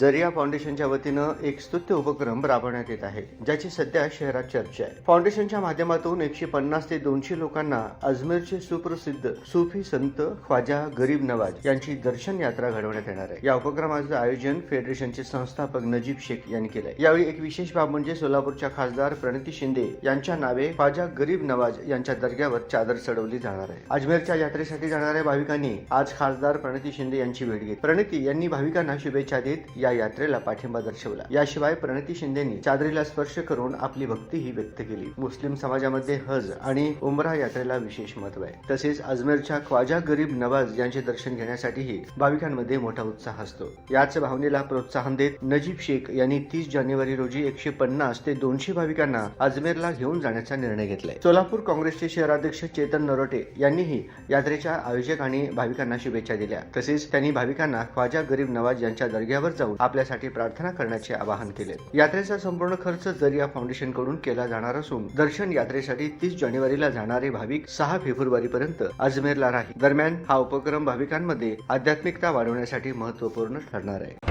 जरिया फाउंडेशनच्या वतीनं एक स्तुत्य उपक्रम राबवण्यात येत आहे ज्याची सध्या शहरात चर्चा आहे. फाउंडेशनच्या माध्यमातून एकशे पन्नास ते दोनशे लोकांना अजमेरचे सुप्रसिद्ध सुफी संत ख्वाजा गरीब नवाज यांची दर्शन यात्रा घडवण्यात येणार आहे. या उपक्रमाचं आयोजन फेडरेशनचे संस्थापक नजीब शेख यांनी केलंय. यावेळी एक विशेष बाब म्हणजे सोलापूरच्या खासदार प्रणिती शिंदे यांच्या नावे ख्वाजा गरीब नवाज यांच्या दर्ग्यावर चादर चढवली जाणार आहे. अजमेरच्या यात्रेसाठी जाणाऱ्या भाविकांनी आज खासदार प्रणिती शिंदे यांची भेट घेतली प्रणिती यांनी भाविकांना शुभेच्छा देत या यात्रेला पाठिंबा दर्शवला. याशिवाय प्रणिती शिंदेनी चादरीला स्पर्श करून आपली भक्तीही व्यक्त केली. मुस्लिम समाजामध्ये हज आणि उमरा यात्रेला विशेष महत्त्व आहे. तसेच अजमेरच्या ख्वाजा गरीब नवाज यांचे दर्शन घेण्यासाठीही भाविकांमध्ये मोठा उत्साह असतो. याच भावनेला प्रोत्साहन देत नजीब शेख यांनी तीस जानेवारी रोजी एकशे पन्नास ते दोनशे भाविकांना अजमेरला घेऊन जाण्याचा निर्णय घेतलाय. सोलापूर काँग्रेसचे शहराध्यक्ष चेतन नरोटे यांनीही यात्रेच्या आयोजक आणि भाविकांना शुभेच्छा दिल्या. तसेच त्यांनी भाविकांना ख्वाजा गरीब नवाज यांच्या दर्ग्यावर जाऊन आपल्यासाठी प्रार्थना करण्याचे आवाहन केले. यात्रेचा संपूर्ण खर्च जरिया फाउंडेशनकडून केला जाणार असून दर्शन यात्रेसाठी तीस जानेवारीला जाणारे भाविक सहा फेब्रुवारी पर्यंत अजमेरला राहील. दरम्यान हा उपक्रम भाविकांमध्ये आध्यात्मिकता वाढवण्यासाठी महत्त्वपूर्ण ठरणार आहे.